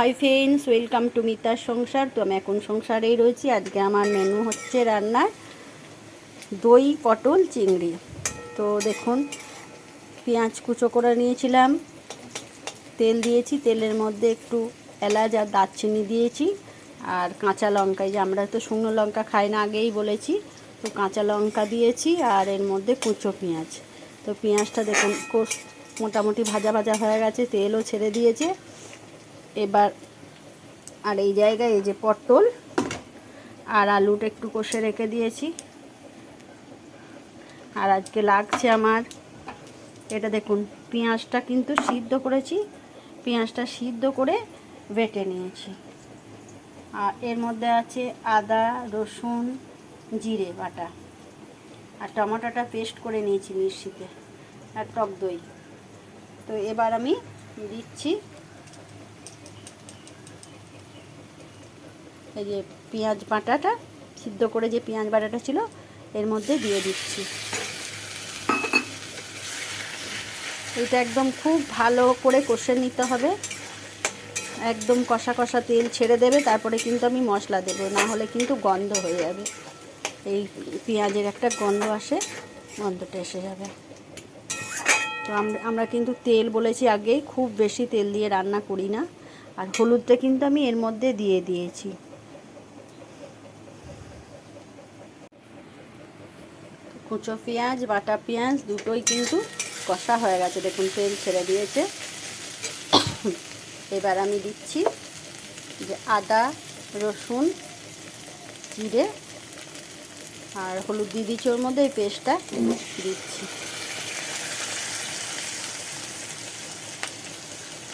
Hi friends welcome to মিতার সংসার। তো আমি এখন সংসারেই রয়েছি। আজকে আমার মেনু হচ্ছে রান্নার দই, পটল, চিংড়ি। তো দেখুন, পেঁয়াজ কুচো করে নিয়েছিলাম। তেল দিয়েছি। তেলের মধ্যে একটু এলাচ আর দারচিনি দিয়েছি। আর কাঁচা লঙ্কা যে আমরা তো শুকনো লঙ্কা খাই না, আগেই বলেছি। তো কাঁচা লঙ্কা দিয়েছি আর এর মধ্যে কুচো পেঁয়াজ। তো পেঁয়াজটা দেখুন মোটামুটি ভাজা ভাজা হয়ে গেছে। তেলও ছেড়ে দিয়েছে। এবার, আর এই জায়গায় এই যে পটল আর আলুটা একটু কষে রেখে দিয়েছি। আর আজকে লাগছে আমার, এটা দেখুন, পেঁয়াজটা কিন্তু সিদ্ধ করেছি, পেঁয়াজটা সিদ্ধ করে বেটে নিয়েছি। আর এর মধ্যে আছে আদা, রসুন, জিরে বাটা। আর টমাটোটা পেস্ট করে নিয়েছি মিক্সিতে, আর টক দই। তো এবার আমি দিচ্ছি এই যে পেঁয়াজ বাটাটা, সিদ্ধ করে যে পেঁয়াজ বাটাটা ছিল, এর মধ্যে দিয়ে দিচ্ছি। এটা একদম খুব ভালো করে কষে নিতে হবে। একদম কষা কষা তেল ছেড়ে দেবে, তারপরে কিন্তু আমি মশলা দেবো, না হলে কিন্তু গন্ধ হয়ে যাবে। এই পেঁয়াজের একটা গন্ধ আসে, গন্ধটা এসে যাবে। তো আমরা কিন্তু তেল বলেছি আগেই, খুব বেশি তেল দিয়ে রান্না করি না। আর হলুদটা কিন্তু আমি এর মধ্যে দিয়ে দিয়েছি। কুচো পেঁয়াজ, বাটা পেঁয়াজ, দুটোই কিন্তু কষা হয়ে গেছে। দেখুন, তেল ছেড়ে দিয়েছে। এবার আমি দিচ্ছি যে আদা, রসুন, জিরে আর হলুদ দিয়ে দিচ্ছি। ওর মধ্যে এই পেস্টটা দিচ্ছি।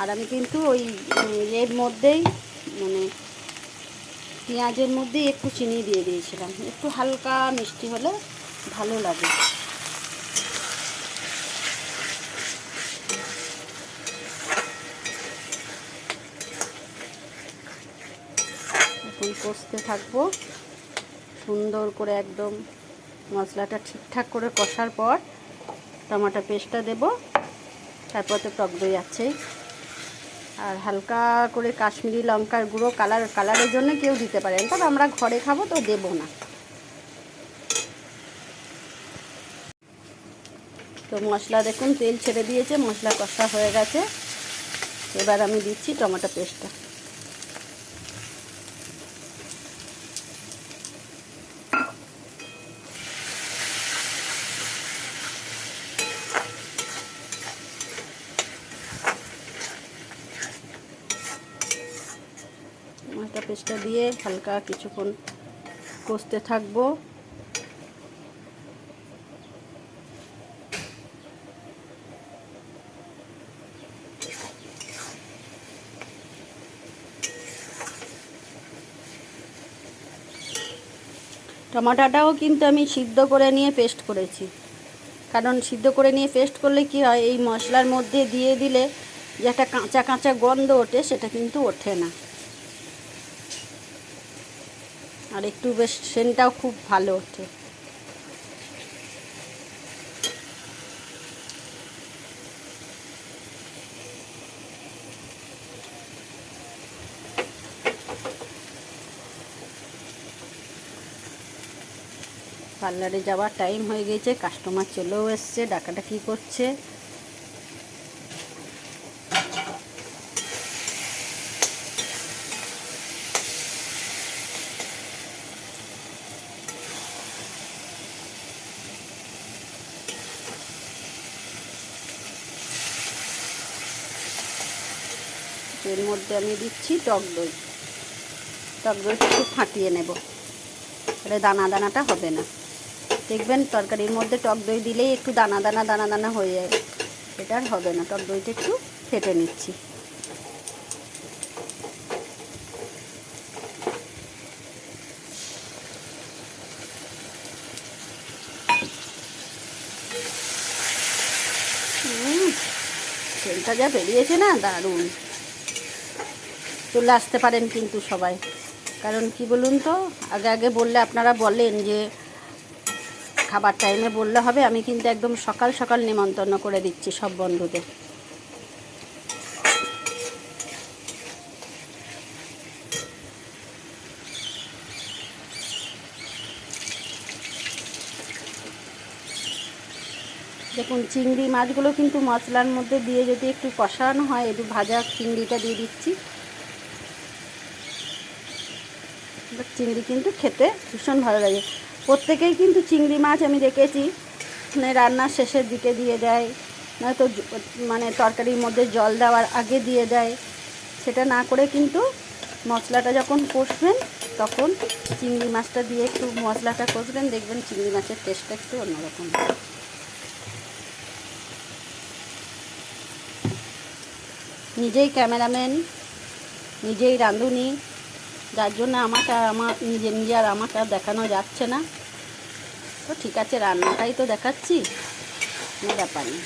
আর আমি কিন্তু ওই এর মধ্যেই মানে পেঁয়াজের মধ্যেই একটু চিনি দিয়ে দিয়েছিলাম। একটু হালকা মিষ্টি হলে ভালো লাগে। এখন কষতে থাকব। সুন্দর করে একদম মশলাটা ঠিকঠাক করে কষার পর টমাটো পেস্টটা দেব। তারপর তো টক দই আছেই আর হালকা করে কাশ্মীরি লঙ্কার গুঁড়ো, কালার, কালারের জন্য কেউ দিতে পারেন, তবে আমরা ঘরে খাব তো দেবো না। তো মশলা দেখুন, তেল ছেড়ে দিয়েছে, মশলা কষা হয়ে গেছে। এবার আমি দিচ্ছি টমেটো পেস্টটা। টমেটো পেস্টটা দিয়ে হালকা কিছুক্ষণ কষতে থাকব। টমাটোটাও কিন্তু আমি সিদ্ধ করে নিয়ে পেস্ট করেছি। কারণ সিদ্ধ করে নিয়ে পেস্ট করলে কি হয়, এই মশলার মধ্যে দিয়ে দিলে যে একটা কাঁচা কাঁচা গন্ধ ওঠে, সেটা কিন্তু ওঠে না। আর একটু বেশ সেনটাও খুব ভালো ওঠে। পার্লারে যাওয়ার টাইম হয়ে গেছে, কাস্টমার চলেও এসছে, ডাকাডাকি করছে। এর মধ্যে আমি দিচ্ছি টক দই। টক দইটা একটু ফাটিয়ে নেব। তাহলে দানা দানাটা হবে না। দেখবেন তরকারির মধ্যে টক দই দিলেই একটু দানা দানা দানা দানা হয়ে যায়। এটা আর হবে না, টক দইটা একটু ফেটে নিচ্ছি। তেলটা যা বেরিয়েছে না, দারুণ। চলে আসতে পারেন কিন্তু সবাই। কারণ কি বলুন তো, আগে আগে বললে আপনারা বলেন যে খাবার টাইমে বললে হবে, আমি কিন্তু একদম সকাল সকাল নিমন্ত্রণ করে দিচ্ছি সব বন্ধুদের। দেখুন, চিংড়ি মাছগুলো কিন্তু মশলার মধ্যে দিয়ে যদি একটু কষানো হয়, একটু ভাজা চিংড়িটা দিয়ে দিচ্ছি। চিংড়ি কিন্তু খেতে ভীষণ ভালো লাগে। প্রত্যেকেই কিন্তু চিংড়ি মাছ আমি দেখেছি। মানে রান্নার শেষের দিকে দিয়ে দেয়, নয়তো মানে তরকারির মধ্যে জল দেওয়ার আগে দিয়ে দেয়। সেটা না করে কিন্তু মশলাটা যখন কষবেন, তখন চিংড়ি মাছটা দিয়ে একটু মশলাটা কষবেন, দেখবেন চিংড়ি মাছের টেস্টটা একটু অন্যরকম। নিজেই ক্যামেরাম্যান নিজেই রাঁধুনি, যার জন্য আমাকে আমার, নিজে নিজে আর আমাকে দেখানো যাচ্ছে না। তো ঠিক আছে, রান্নাটাই তো দেখাচ্ছি। কোনো ব্যাপার নেই।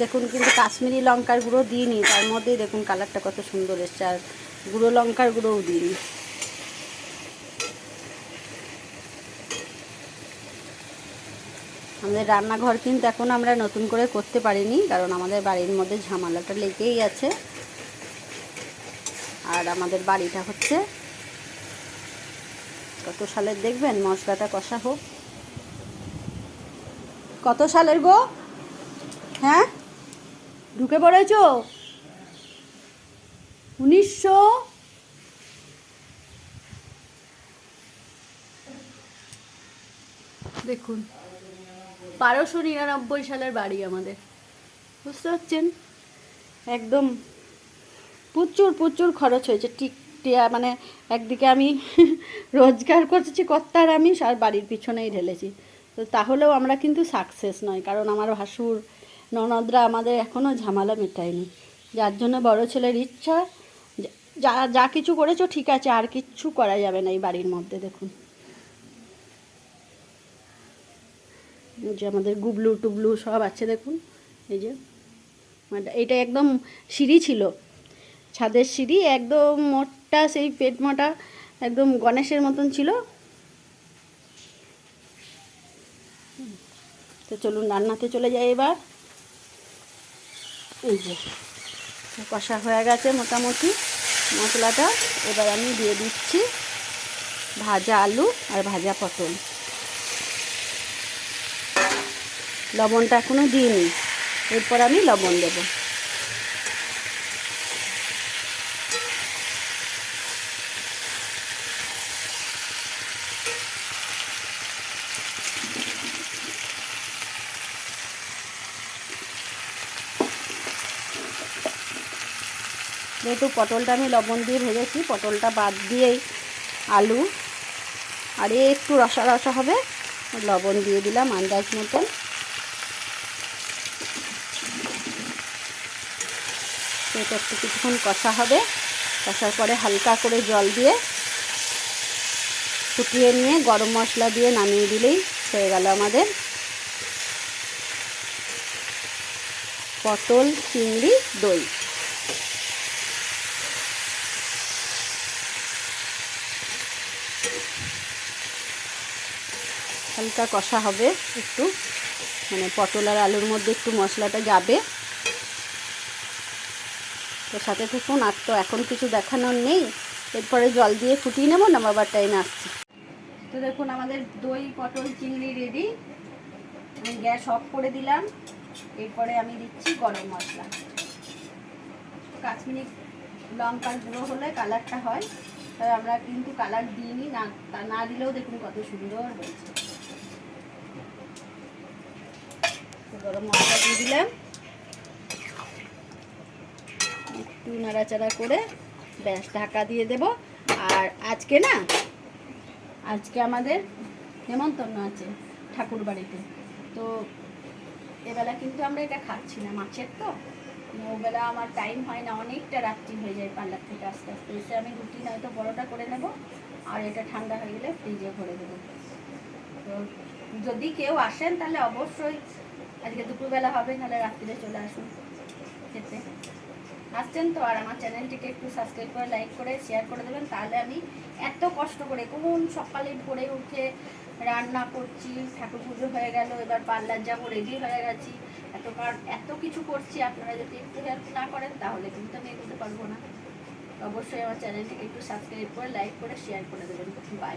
দেখুন, কিন্তু কাশ্মীরি লঙ্কার গুঁড়ো দিইনি, তার মধ্যেই দেখুন কালারটা কত সুন্দর এসছে, আর গুঁড়ো লঙ্কার গুঁড়োও দিইনি। আমাদের রান্নাঘর কিন্তু এখন আমরা নতুন করে করতে পারিনি, কারণ আমাদের বাড়ির মধ্যে ঝামেলাটা লেগেই আছে। আর আমাদের বাড়িটা হচ্ছে কত সালের দেখবেন? মশলাটা কষা হোক। কত সালের গো? হ্যাঁ? ঢুকে পড়েছ? উনিশশো দেখুন, বারোশো নিরানব্বই সালের বাড়ি আমাদের। বুঝতে পারছেন? একদম প্রচুর প্রচুর খরচ হয়েছে। ঠিক মানে একদিকে আমি রোজগার করছি কর্তার আমি, আর বাড়ির পিছনেই ঢেলেছি। তো তাহলেও আমরা কিন্তু সাকসেস নয়, কারণ আমার ভাসুর, ননদরা আমাদের এখনও ঝামেলা মেটায়নি। যার জন্য বড় ছেলের ইচ্ছা, যা- যা কিছু করেছ ঠিক আছে, আর কিচ্ছু করা যাবে না এই বাড়ির মধ্যে, দেখুন। যে আমাদের গুবলু টুবলু সব আছে, দেখুন। এই যে মানে এটা একদম সিঁড়ি ছিল। ছাদের সিঁড়ি, একদম মোটা সেই পেট মোটা, একদম গণেশের মতন ছিল। তো চলুন রান্নাতে চলে যাই এবার। এই যে, কষা হয়ে গেছে মোটামুটি মশলাটা। এবার আমি দিয়ে দিচ্ছি ভাজা আলু আর ভাজা পটল। লবণটা এখনও দিইনি, এরপর আমি লবণ দেবো। যেহেতু পটলটা আমি লবণ দিয়ে ভেজেছি, পটলটা বাদ দিয়েই আলু। আর একটু রসা রসা হবে, লবণ দিয়ে দিলাম আন্দাজ মতন। এটা একটু কিছুক্ষণ কষা হবে, কষার পরে হালকা করে জল দিয়ে ফুটিয়ে নিয়ে গরম মশলা দিয়ে নামিয়ে দিলেই হয়ে গেল আমাদের। পটল, চিংড়ি, দই। হালকা কষা হবে একটু। মানে পটল আর আলুর মধ্যে একটু মশলাটা যাবে। তো সাথে থাকুন, আর তো এখন কিছু দেখানোর নেই। এরপরে জল দিয়ে ফুটিয়ে নেব নামাবার টাইমে আসছি। তো দেখুন, আমাদের দই, পটল, চিংড়ি রেডি আমি গ্যাস অফ করে দিলাম। এরপরে আমি দিচ্ছি গরম মশলা। কাশ্মীরি লঙ্কার গুঁড়ো হলে কালারটা হয়। তাই আমরা কিন্তু কালার দিইনি, না না দিলেও দেখুন কত সুন্দর হয়েছে। গরম মশলা দিয়ে দিলাম। একটু নাড়াচাড়া করে ব্যাস, ঢাকা দিয়ে দেব। আর আজকে না, আজকে আমাদের নেমন্তন্ন আছে ঠাকুর বাড়িতে তো এবেলা কিন্তু আমরা এটা খাচ্ছি না, মাছের তো। ওবেলা আমার টাইম হয় না, অনেকটা রাত্রি হয়ে যায় পার্লার থেকে আস্তে আস্তে। এসে আমি রুটি নয়তো বড়োটা করে নেব, আর এটা ঠান্ডা হয়ে গেলে ফ্রিজে ভরে দেবো। তো যদি কেউ আসেন, তাহলে অবশ্যই আজকে দুপুরবেলা হবে, নাহলে রাত্রিরে চলে আসুন খেতে। আসছেন তো, আর আমার চ্যানেলটিকে একটু সাবস্ক্রাইব করে লাইক করে শেয়ার করে দেবেন, তাহলে আমি এত কষ্ট করে কোন সকালে ভোরে উঠে রান্না করছি, ঠাকুর পুজো হয়ে গেল, এবার পার্লার যাব রেডি হয়ে গেছি। এত এত কিছু করছি, আপনারা যদি একটু হেল্প না করেন, তাহলে কিন্তু আমি এগোতে পারব না। অবশ্যই আমার চ্যানেলটিকে একটু সাবস্ক্রাইব করে লাইক করে শেয়ার করে দেবেন। বাই